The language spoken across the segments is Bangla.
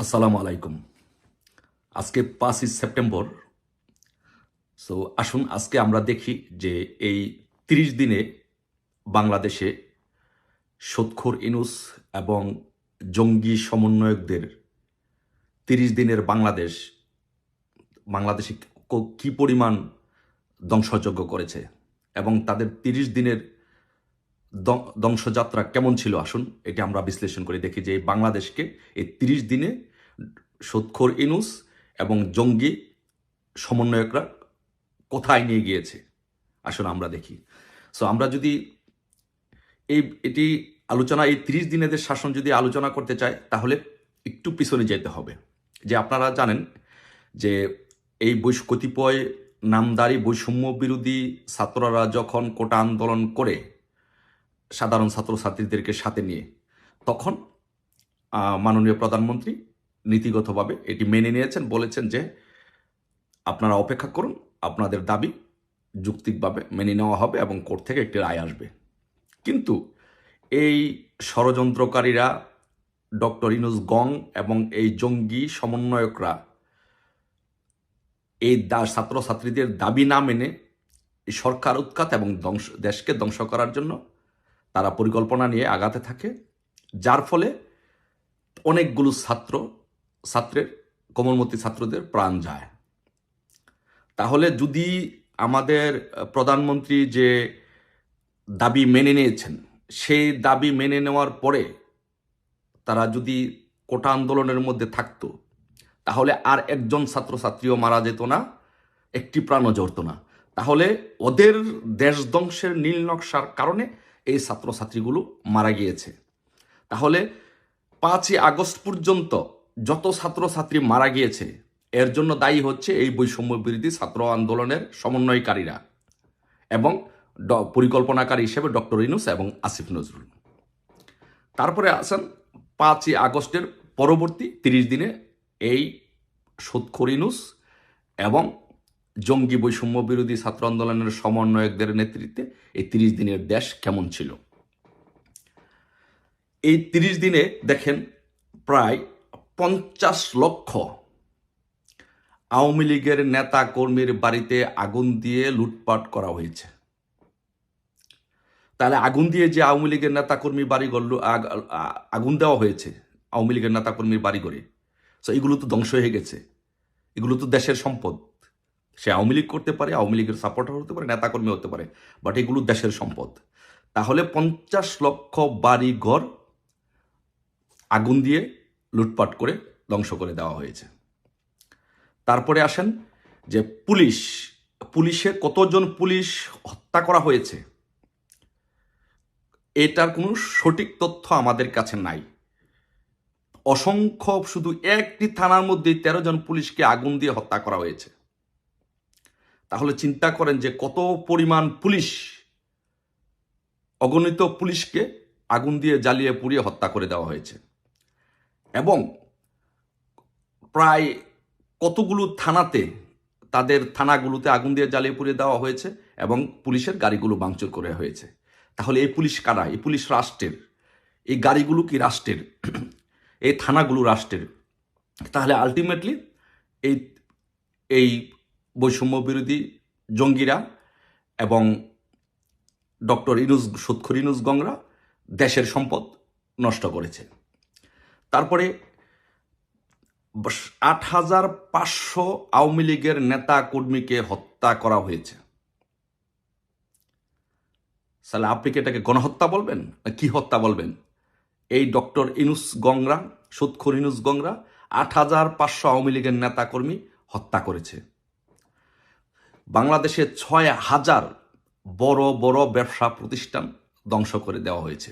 আসসালামু আলাইকুম। আজকে পাঁচই সেপ্টেম্বর। সো আসুন, আজকে আমরা দেখি যে এই তিরিশ দিনে বাংলাদেশে সৎখোর ইনুস এবং জঙ্গি সমন্বয়কদের তিরিশ দিনের বাংলাদেশ, বাংলাদেশে কি পরিমাণ ধ্বংসযজ্ঞ করেছে এবং তাদের তিরিশ দিনের ধ্বং- ধ্বংসযাত্রা কেমন ছিল? আসুন, এটা আমরা বিশ্লেষণ করে দেখি যে বাংলাদেশকে এই তিরিশ দিনে সৎখোর ইনুস এবং জঙ্গি সমন্বয়করা কোথায় নিয়ে গিয়েছে? আসলে আমরা দেখি। সো আমরা যদি এই, এটি আলোচনা, এই তিরিশ দিনেদের শাসন যদি আলোচনা করতে চাই, তাহলে একটু পিছনে যেতে হবে। যে আপনারা জানেন যে এই বৈশ কতিপয় নামদারি বৈষম্য বিরোধী ছাত্ররা যখন কোটা আন্দোলন করে সাধারণ ছাত্রছাত্রীদেরকে সাথে নিয়ে, তখন মাননীয় প্রধানমন্ত্রী নীতিগতভাবে এটি মেনে নিয়েছেন, বলেছেন যে আপনারা অপেক্ষা করুন, আপনাদের দাবি যুক্তিকভাবে মেনে নেওয়া হবে এবং কোর্ট থেকে একটি রায় আসবে। কিন্তু এই ষড়যন্ত্রকারীরা ডক্টর ইনুস গং এবং এই জঙ্গি সমন্বয়করা এই ছাত্রছাত্রীদের দাবি না মেনে সরকার উৎখাত এবং ধ্বংস, দেশকে ধ্বংস করার জন্য তারা পরিকল্পনা নিয়ে আগাতে থাকে, যার ফলে অনেকগুলো ছাত্র ছাত্রের, কোমলমতি ছাত্রদের প্রাণ যায়। তাহলে যদি আমাদের প্রধানমন্ত্রী যে দাবি মেনে নিয়েছেন, সেই দাবি মেনে নেওয়ার পরে তারা যদি কোটা আন্দোলনের মধ্যে থাকতো, তাহলে আর একজন ছাত্রছাত্রীও মারা যেত না, একটি প্রাণও জড়ত না। তাহলে ওদের দেশ ধ্বংসের নীল নকশার কারণে এই ছাত্রছাত্রীগুলো মারা গিয়েছে। তাহলে পাঁচই আগস্ট পর্যন্ত যত ছাত্রছাত্রী মারা গিয়েছে, এর জন্য দায়ী হচ্ছে এই বৈষম্য বিরোধী ছাত্র আন্দোলনের সমন্বয়কারীরা এবং পরিকল্পনাকারী হিসেবে ডক্টর ইনুস এবং আসিফ নজরুল। তারপরে আসেন পাঁচই আগস্টের পরবর্তী তিরিশ দিনে এই সুৎখোর ইনুস এবং জঙ্গি বৈষম্য বিরোধী ছাত্র আন্দোলনের সমন্বয়কদের নেতৃত্বে এই তিরিশ দিনের দেশ কেমন ছিল? এই তিরিশ দিনে দেখেন প্রায় পঞ্চাশ লক্ষ। আওয়ামী লীগের নেতা কর্মীর বাড়িতে আগুন দিয়ে লুটপাট করা হয়েছে। তাহলে আগুন দিয়ে যে আওয়ামী লীগের নেতা কর্মী বাড়ি গড়ল আগুন দেওয়া হয়েছে আওয়ামী লীগের নেতা কর্মীর বাড়ি করে সো এগুলো তো ধ্বংস হয়ে গেছে। এগুলো তো দেশের সম্পদ। সে আওয়ামী লীগ করতে পারে, আওয়ামী লীগের সাপোর্টার হতে পারে, নেতাকর্মী হতে পারে বাট এগুলো দেশের সম্পদ। তাহলে পঞ্চাশ লক্ষ বাড়ি ঘর আগুন দিয়ে লুটপাট করে ধ্বংস করে দেওয়া হয়েছে। তারপরে আসেন যে পুলিশ, পুলিশের কতজন পুলিশ হত্যা করা হয়েছে, এটার কোনো সঠিক তথ্য আমাদের কাছে নাই। অসংখ্য, শুধু একটি থানার মধ্যে তেরো জন পুলিশকে আগুন দিয়ে হত্যা করা হয়েছে। তাহলে চিন্তা করেন যে কত পরিমাণ পুলিশ, অগণিত পুলিশকে আগুন দিয়ে জ্বালিয়ে পুড়িয়ে হত্যা করে দেওয়া হয়েছে। এবং প্রায় কতগুলো থানাতে তাদের থানাগুলোতে আগুন দিয়ে জ্বালিয়ে পুড়িয়ে দেওয়া হয়েছে এবং পুলিশের গাড়িগুলো ভাঙচুর করে হয়েছে। তাহলে এই পুলিশ কারা? এই পুলিশ রাষ্ট্রের। এই গাড়িগুলো কি রাষ্ট্রের? এই থানাগুলো রাষ্ট্রের। তাহলে আলটিমেটলি এই এই বৈষম্য বিরোধী জঙ্গিরা এবং ডক্টর ইনুস সুৎখর ইনুস গংরা দেশের সম্পদ নষ্ট করেছে। তারপরে আট হাজার পাঁচশো আওয়ামী লীগের নেতা কর্মীকে হত্যা করা হয়েছে। তাহলে আপনি কি এটাকে গণহত্যা বলবেন? না কি হত্যা বলবেন? এই ডক্টর ইনুস গংরা সুৎখর ইনুস গংরা আট হাজার পাঁচশো আওয়ামী লীগের নেতা কর্মী হত্যা করেছে। বাংলাদেশে ছয় হাজার বড় বড় ব্যবসা প্রতিষ্ঠান ধ্বংস করে দেওয়া হয়েছে।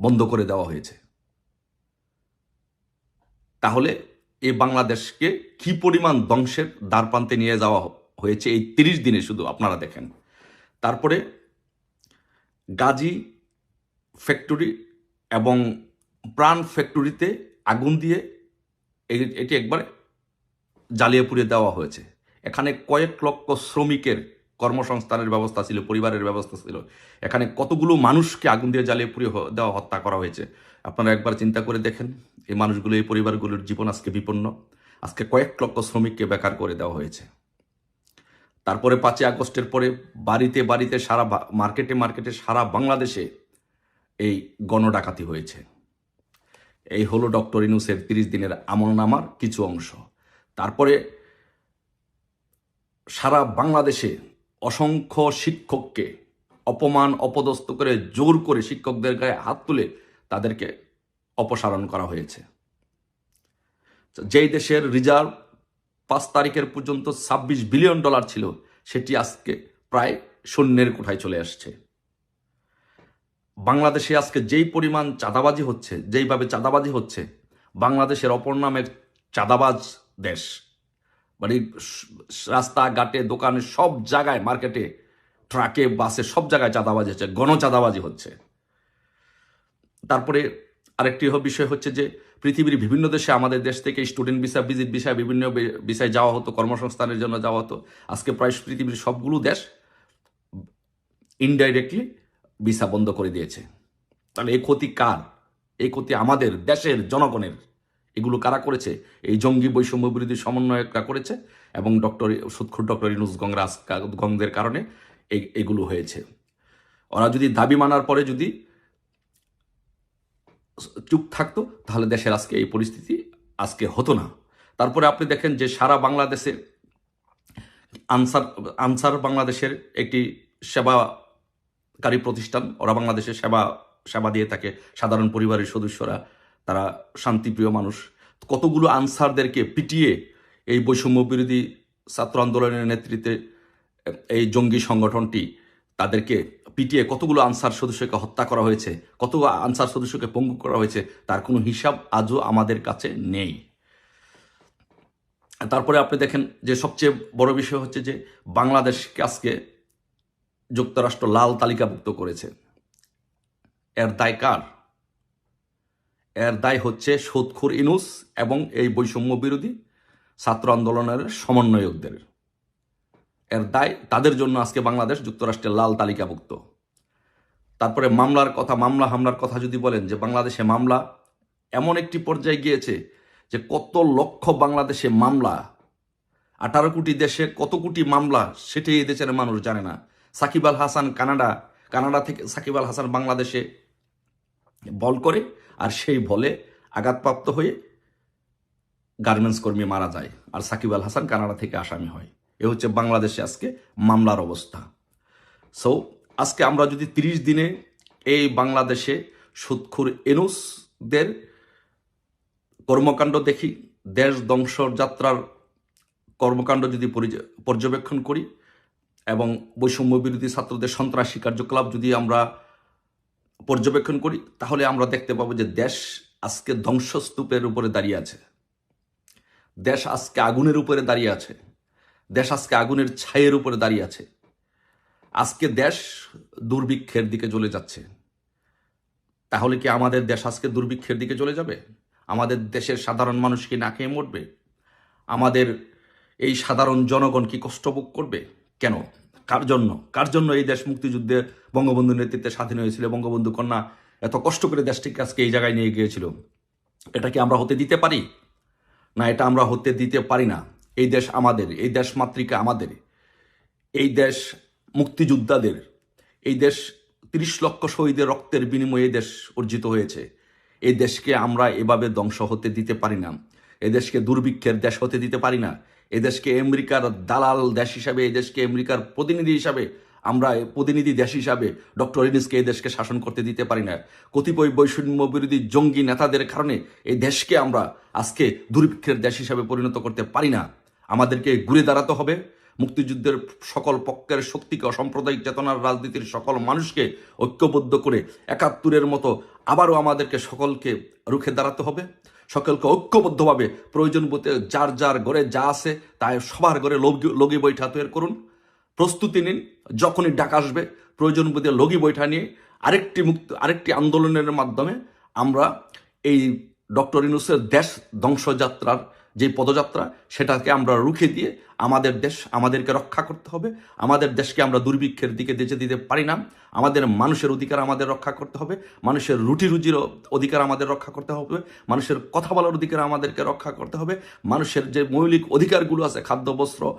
বন্ধ করে দেওয়া হয়েছে। তাহলে এই বাংলাদেশকে কি পরিমাণ ধ্বংসের দ্বারপ্রান্তে নিয়ে যাওয়া হয়েছে এই তিরিশ দিনে শুধু আপনারা দেখেন। তারপরে গাজী ফ্যাক্টরি এবং প্রাণ ফ্যাক্টরিতে আগুন দিয়ে এ- এটি একবার জ্বালিয়ে পুড়িয়ে দেওয়া হয়েছে। এখানে কয়েক লক্ষ শ্রমিকের কর্মসংস্থানের ব্যবস্থা ছিল, পরিবারের ব্যবস্থা ছিল। এখানে কতগুলো মানুষকে আগুন দিয়ে জ্বালিয়ে পুড়িয়ে দেওয়া, হত্যা করা হয়েছে। আপনারা একবার চিন্তা করে দেখেন, এই মানুষগুলো, এই পরিবারগুলোর জীবন আজকে বিপন্ন। আজকে কয়েক লক্ষ শ্রমিককে বেকার করে দেওয়া হয়েছে। তারপরে পাঁচই আগস্টের পরে বাড়িতে বাড়িতে সারা মার্কেটে মার্কেটে সারা বাংলাদেশে এই গণডাকাতি হয়েছে। এই হলো ডক্টর ইনুসের তিরিশ দিনের আমলনামার কিছু অংশ। তারপরে সারা বাংলাদেশে অসংখ্য শিক্ষককে অপমান, অপদস্থ করে জোর করে শিক্ষকদের গায়ে হাত তুলে তাদেরকে অপসারণ করা হয়েছে। যেই দেশের রিজার্ভ পাঁচ তারিখের পর্যন্ত ছাব্বিশ বিলিয়ন ডলার ছিল, সেটি আজকে প্রায় শূন্যের কোঠায় চলে আসছে। বাংলাদেশে আজকে যেই পরিমাণ চাঁদাবাজি হচ্ছে, যেইভাবে চাঁদাবাজি হচ্ছে, বাংলাদেশের অপর নামের চাঁদাবাজ দেশ। স- রাস্তাঘাটে, দোকানে, সব জায়গায়, মার্কেটে, ট্রাকে, বাসে, সব জায়গায় চাঁদাবাজি হচ্ছে, গণচাঁদাবাজি হচ্ছে। তারপরে আরেকটি বিষয় হচ্ছে যে, পৃথিবীর বিভিন্ন দেশে আমাদের দেশ থেকে স্টুডেন্ট ভিসা, ভিজিট ভিসায় বিভিন্ন বি- ভিসায় যাওয়া হতো, কর্মসংস্থানের জন্য যাওয়া হতো। আজকে প্রায় পৃথিবীর সবগুলো দেশ ইনডাইরেক্টলি ভিসা বন্ধ করে দিয়েছে। তাহলে এই ক্ষতি কার? এই ক্ষতি আমাদের দেশের জনগণের। এগুলো কারা করেছে? এই জঙ্গি বৈষম্য বিরোধী সমন্বয়করা করেছে এবং ডক্টর সুৎখুর ডক্টর ইনুস গংরাজ গংদের কারণে এগুলো হয়েছে। ওরা যদি দাবি মানার পরে যদি চুপ থাকতো, তাহলে দেশের আজকে এই পরিস্থিতি আজকে হতো না। তারপরে আপনি দেখেন যে সারা বাংলাদেশে আনসার আনসার বাংলাদেশের একটি সেবাকারী প্রতিষ্ঠান, ওরা বাংলাদেশের সেবা সেবা দিয়ে থাকে সাধারণ পরিবারের সদস্যরা। তারা শান্তিপ্রিয় মানুষ। কতগুলো আনসারদেরকে পিটিয়ে এই বৈষম্য বিরোধী ছাত্র আন্দোলনের নেতৃত্বে এই জঙ্গি সংগঠনটি তাদেরকে পিটিয়ে কতগুলো আনসার সদস্যকে হত্যা করা হয়েছে কত আনসার সদস্যকে পঙ্গু করা হয়েছে, তার কোনো হিসাব আজও আমাদের কাছে নেই। তারপরে আপনি দেখেন যে সবচেয়ে বড় বিষয় হচ্ছে যে বাংলাদেশকে আজকে যুক্তরাষ্ট্র লাল তালিকাভুক্ত করেছে। এর দায় কার? এর দায় হচ্ছে সোদখুর ইনুস এবং এই বৈষম্য বিরোধী ছাত্র আন্দোলনের সমন্বয়কদের। এর দায় তাদের জন্য আজকে বাংলাদেশ যুক্তরাষ্ট্রের লাল তালিকাভুক্ত। তারপরে মামলার কথা, মামলা হামলার কথা যদি বলেন যে বাংলাদেশে মামলা, এমন একটি পর্যায়ে গিয়েছে যে কত লক্ষ বাংলাদেশে মামলা, আঠারো কোটি দেশে কত কোটি মামলা সেটাই এই দেশের মানুষ জানে না। সাকিব আল হাসান কানাডা কানাডা থেকে সাকিব আল হাসান বাংলাদেশে বল করে আর সেই বলে আঘাতপ্রাপ্ত হয়ে গার্মেন্টস কর্মী মারা যায়। আর সাকিব আল হাসান কানাডা থেকে আসামি হয়। এ হচ্ছে বাংলাদেশে আজকে মামলার অবস্থা। সো আজকে আমরা যদি তিরিশ দিনে এই বাংলাদেশে সুৎখুর এনুসদের কর্মকাণ্ড দেখি, দেশ ধ্বংস যাত্রার কর্মকাণ্ড যদি পর্যবেক্ষণ করি, এবং বৈষম্য বিরোধী ছাত্রদের সন্ত্রাসী কার্যকলাপ যদি আমরা পর্যবেক্ষণ করি, তাহলে আমরা দেখতে পাবো যে দেশ আজকে ধ্বংসস্তূপের উপরে দাঁড়িয়ে আছে। দেশ আজকে আগুনের উপরে দাঁড়িয়ে আছে। দেশ আজকে আগুনের ছায়ের উপরে দাঁড়িয়ে আছে। আজকে দেশ দুর্ভিক্ষের দিকে চলে যাচ্ছে। তাহলে কি আমাদের দেশ আজকে দুর্ভিক্ষের দিকে চলে যাবে? আমাদের দেশের সাধারণ মানুষ কি না খেয়ে মরবে? আমাদের এই সাধারণ জনগণ কি কষ্ট ভোগ করবে? কেন? কার জন্য? কার জন্য এই দেশ মুক্তিযুদ্ধে বঙ্গবন্ধুর নেতৃত্বে স্বাধীন হয়েছিল? বঙ্গবন্ধু কন্যা এত কষ্ট করে দেশটিকে আজকে এই জায়গায় নিয়ে গিয়েছিল। এটা কি আমরা হতে দিতে পারি? না, এটা আমরা হতে দিতে পারি না। এই দেশ আমাদের, এই দেশ মাতৃকা আমাদের, এই দেশ মুক্তিযোদ্ধাদের, এই দেশ তিরিশ লক্ষ শহীদের রক্তের বিনিময়ে এই দেশ অর্জিত হয়েছে। এই দেশকে আমরা এভাবে ধ্বংস হতে দিতে পারি না। এই দেশকে দুর্ভিক্ষের দেশ হতে দিতে পারি না। এই দেশকে আমেরিকার দালাল দেশ হিসাবে এই দেশকে আমেরিকার প্রতিনিধি হিসাবে, আমরা প্রতিনিধি দেশ হিসাবে ডক্টর ইনিসকে এই দেশকে শাসন করতে দিতে পারি না। কতিপয় বৈষম্য বিরোধী জঙ্গি নেতাদের কারণে এই দেশকে আমরা আজকে দুর্ভিক্ষের দেশ হিসাবে পরিণত করতে পারি না। আমাদেরকে ঘুরে দাঁড়াতে হবে। মুক্তিযুদ্ধের সকল পক্ষের শক্তিকে, অসাম্প্রদায়িক চেতনার রাজনীতির সকল মানুষকে ঐক্যবদ্ধ করে একাত্তরের মতো আবারও আমাদেরকে সকলকে রুখে দাঁড়াতে হবে। সকলকে ঐক্যবদ্ধভাবে প্রয়োজন বোধে যার যার ঘরে যা আছে তাই সবার ঘরে লগি লগি বৈঠা তৈরি করুন। প্রস্তুতি নিন, যখনই ডাক আসবে, প্রয়োজন বোধে লগি বৈঠা নিয়ে আরেকটি মুক্ত, আরেকটি আন্দোলনের মাধ্যমে আমরা এই ডক্টর ইনুসের দেশ ধ্বংসযাত্রার যে পদযাত্রা, সেটাকে আমরা রুখে দিয়ে আমাদের দেশ আমাদেরকে রক্ষা করতে হবে। আমাদের দেশকে আমরা দুর্ভিক্ষের দিকে যেতে দিতে পারি না। আমাদের মানুষের অধিকার আমাদের রক্ষা করতে হবে। মানুষের রুটি রুজির অধিকার আমাদের রক্ষা করতে হবে। মানুষের কথা বলার অধিকার আমাদেরকে রক্ষা করতে হবে। মানুষের যে মৌলিক অধিকারগুলো আছে, খাদ্য, বস্ত্র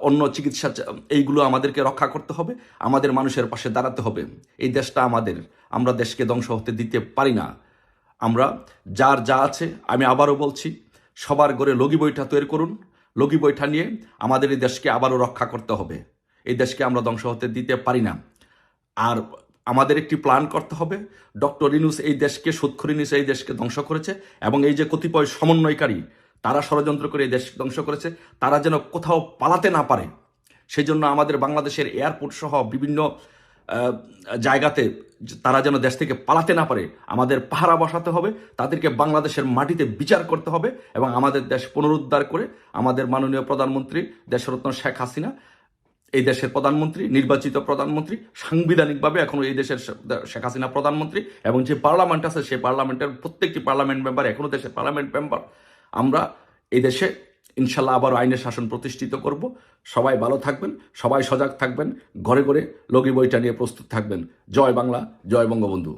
অন্য চিকিৎসা এইগুলো আমাদেরকে রক্ষা করতে হবে। আমাদের মানুষের পাশে দাঁড়াতে হবে। এই দেশটা আমাদের। আমরা দেশকে ধ্বংস হতে দিতে পারি না। আমরা যার যা আছে, আমি আবারও বলছি সবার ঘরে লগি বইটা তৈরি করুন। লগি বইটা নিয়ে আমাদের এই দেশকে আবারও রক্ষা করতে হবে। এই দেশকে আমরা ধ্বংস হতে দিতে পারি না। আর আমাদের একটি প্ল্যান করতে হবে। ডক্টর ইনুস এই দেশকে, সুৎখর ইনুস এই দেশকে ধ্বংস করেছে এবং এই যে কতিপয় সমন্বয়কারী, তারা ষড়যন্ত্র করে এই দেশ ধ্বংস করেছে, তারা যেন কোথাও পালাতে না পারে। সেই জন্য আমাদের বাংলাদেশের এয়ারপোর্ট সহ বিভিন্ন জায়গাতে তারা যেন দেশ থেকে পালাতে না পারে, আমাদের পাহারা বসাতে হবে, তাদেরকে বাংলাদেশের মাটিতে বিচার করতে হবে এবং আমাদের দেশ পুনরুদ্ধার করে আমাদের মাননীয় প্রধানমন্ত্রী দেশরত্ন শেখ হাসিনা, এই দেশের প্রধানমন্ত্রী, নির্বাচিত প্রধানমন্ত্রী, সাংবিধানিকভাবে এখনও এই দেশের শেখ হাসিনা প্রধানমন্ত্রী এবং যে পার্লামেন্ট আছে, সেই পার্লামেন্টের প্রত্যেকটি পার্লামেন্ট মেম্বার এখনও দেশের পার্লামেন্ট মেম্বার। আমরা এই দেশে ইনশাল্লাহ আবার আইনের শাসন প্রতিষ্ঠিত করব। সবাই ভালো থাকবেন, সবাই সজাগ থাকবেন, ঘরে ঘরে লগি বইটা নিয়ে প্রস্তুত থাকবেন। জয় বাংলা, জয় বঙ্গবন্ধু।